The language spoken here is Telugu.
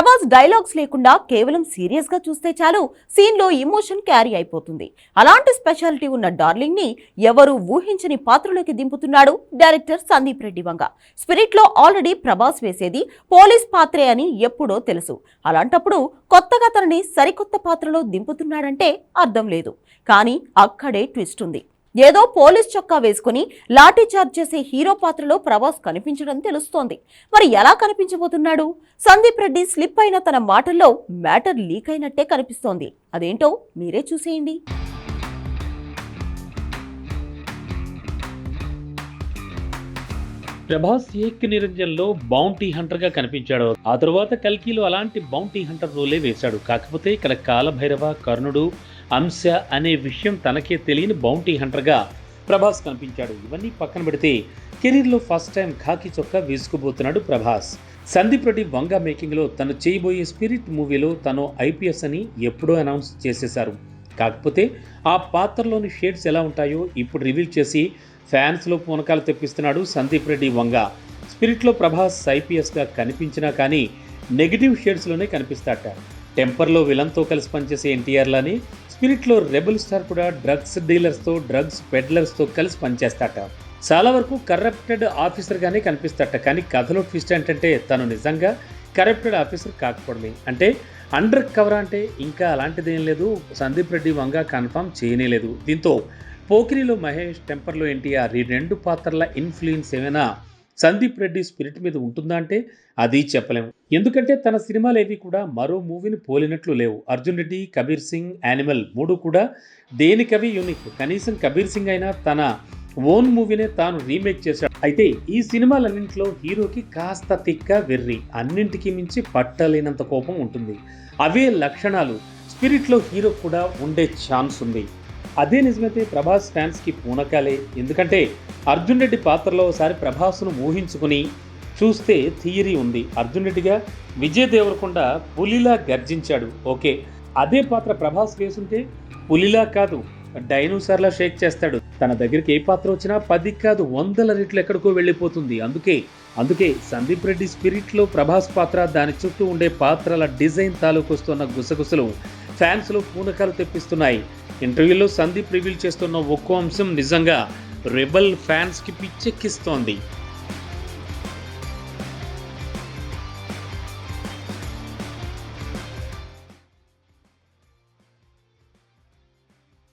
ప్రభాస్ డైలాగ్స్ లేకుండా కేవలం సీరియస్గా చూస్తే చాలు సీన్లో ఇమోషన్ క్యారీ అయిపోతుంది. అలాంటి స్పెషాలిటీ ఉన్న డార్లింగ్ని ఎవరు ఊహించని పాత్రలోకి దింపుతున్నాడు డైరెక్టర్ సందీప్ రెడ్డి వంగ. స్పిరిట్లో ఆల్రెడీ ప్రభాస్ వేసేది పోలీస్ పాత్రే అని ఎప్పుడో తెలుసు. అలాంటప్పుడు కొత్తగా తనని సరికొత్త పాత్రలో దింపుతున్నాడంటే అర్థం లేదు. కానీ అక్కడే ట్విస్ట్ ఉంది. ఏదో పోలీస్ చొక్కా వేసుకుని లాఠీ చార్జ్ చేసే హీరో పాత్రలో ప్రభాస్ కనిపించడం తెలుస్తోంది. మరి ఎలా కనిపించబోతున్నాడు? సందీప్ రెడ్డి స్లిప్ అయిన తన మాటల్లో మ్యాటర్ లీక్ అయినట్టే కనిపిస్తోంది. అదేంటో మీరే చూసేయండి. ప్రభాస్ ఏక్ నిరంజన్లో బౌంటీ హంటర్గా కనిపించాడు. ఆ తరువాత కల్కీలో అలాంటి బౌంటీ హంటర్ రోలే వేశాడు. కాకపోతే ఇక్కడ కాలభైరవ కర్ణుడు అంశ అనే విషయం తనకే తెలియని బౌంటీ హంటర్గా ప్రభాస్ కనిపించాడు. ఇవన్నీ పక్కన పెడితే కెరీర్లో ఫస్ట్ టైం ఖాకీ చొక్కా వేసుకుపోతున్నాడు ప్రభాస్. సందీప్ రెడ్డి వంగ మేకింగ్లో తను చేయబోయే స్పిరిట్ మూవీలో తను ఐపీఎస్ అని ఎప్పుడో అనౌన్స్ చేసేశారు. కాకపోతే ఆ పాత్రలోని షేడ్స్ ఎలా ఉంటాయో ఇప్పుడు రివీల్ చేసి ఫ్యాన్స్లో పూనకాలు తెప్పిస్తున్నాడు సందీప్ రెడ్డి వంగ. స్పిరిట్లో ప్రభాస్ ఐపీఎస్గా కనిపించినా కానీ నెగిటివ్ షేడ్స్లోనే కనిపిస్తాట టెంపర్లో విలన్తో కలిసి పనిచేసే ఎన్టీఆర్లని స్పిరిట్లో రెబల్ స్టార్ కూడా డ్రగ్స్ డీలర్స్తో డ్రగ్స్ పెడ్లర్స్తో కలిసి పనిచేస్తాట. చాలా వరకు కరప్టెడ్ ఆఫీసర్గానే కనిపిస్తాట కానీ కథలో ట్విస్ట్ ఏంటంటే తను నిజంగా కరప్టెడ్ ఆఫీసర్ కాకపోవడమే. అంటే అండర్ కవర్ అంటే ఇంకా అలాంటిదేం లేదు సందీప్ రెడ్డి వంగ కన్ఫర్మ్ చేయనేలేదు. దీంతో పోకిరిలో మహేష్ టెంపర్లో ఎన్టీఆర్ ఈ రెండు పాత్రల ఇన్ఫ్లుయెన్స్ ఏమైనా సందీప్ రెడ్డి స్పిరిట్ మీద ఉంటుందా అంటే అది చెప్పలేము ఎందుకంటే తన సినిమాలేవి కూడా మరో మూవీని పోలినట్లు లేవు. అర్జున్ రెడ్డి కబీర్ సింగ్ యానిమల్ మూడు కూడా దేనికవి యూనిక్. కనీసం కబీర్ సింగ్ అయినా తన ఓన్ మూవీనే తాను రీమేక్ చేశాడు. అయితే ఈ సినిమాలన్నింటిలో హీరోకి కాస్త తిక్క వెర్రి అన్నింటికి మించి పట్టలేనంత కోపం ఉంటుంది. అవే లక్షణాలు. స్పిరిట్లో హీరో కూడా ఉండే ఛాన్స్ ఉంది. అదే నిజమైతే ప్రభాస్ ఫ్యాన్స్కి పూనకాలే. ఎందుకంటే అర్జున్ రెడ్డి పాత్రలో ఒకసారి ప్రభాస్ను ఊహించుకుని చూస్తే థియరీ ఉంది. అర్జున్ రెడ్డిగా విజయ్ దేవరకొండ పులిలా గర్జించాడు. ఓకే. అదే పాత్ర ప్రభాస్ వేసుంటే పులిలా కాదు డైనోసార్లా షేక్ చేస్తాడు. తన దగ్గరికి ఏ పాత్ర వచ్చినా పది కాదు వందల రెట్లు ఎక్కడికో వెళ్ళిపోతుంది. అందుకే అందుకే సందీప్ రెడ్డి స్పిరిట్లో ప్రభాస్ పాత్ర దాని చుట్టూ ఉండే పాత్రల డిజైన్ తాలూకు వస్తున్న గుసగుసలు ఫ్యాన్స్లో పూనకాలు తెప్పిస్తున్నాయి. ఇంటర్వ్యూలో సందీప్ రివీల్ చేస్తున్న ఒక్కో అంశం నిజంగా రెబల్ ఫ్యాన్స్కి పిచ్చెక్కిస్తోంది.